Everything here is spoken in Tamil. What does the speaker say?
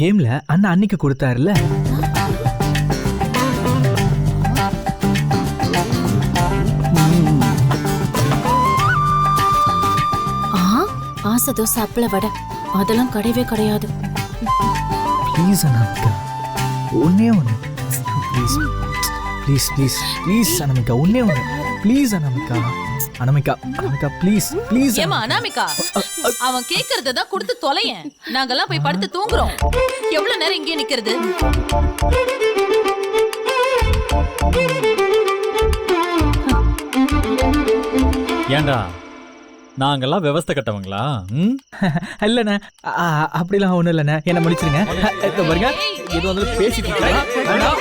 கேம்ல அண்ணா அன்னைக்கு கொடுத்தாருல? ஆசை தோசை அப்பள வடை. அதெல்லாம் கிடையவே கிடையாது. ப்ளீஸ் அனாமிகா ஒன்னே ஒன்று please please please please Anamika ஒன்னே ஒன்று please Anamika Anamika Anamika please please ஏமா அனாமிகா? அவன் கேக்குறத தான் கொடுத்து தொலையேன். நாங்கெல்லாம் போய் படுத்து தூங்குறோம். எவ்வளவு நேரம் இங்கே நிக்கிறது? ஏண்டா? நாங்கெல்லாம் விவஸ்தை கட்டவங்களா? இல்லைண்ணே. அப்படிலாம் ஒன்றும் இல்லைண்ணே. என்ன முடிச்சிருங்க இதோ பாருங்க. இது வந்து பேசிட்டு இருக்கேன் வேணாம்,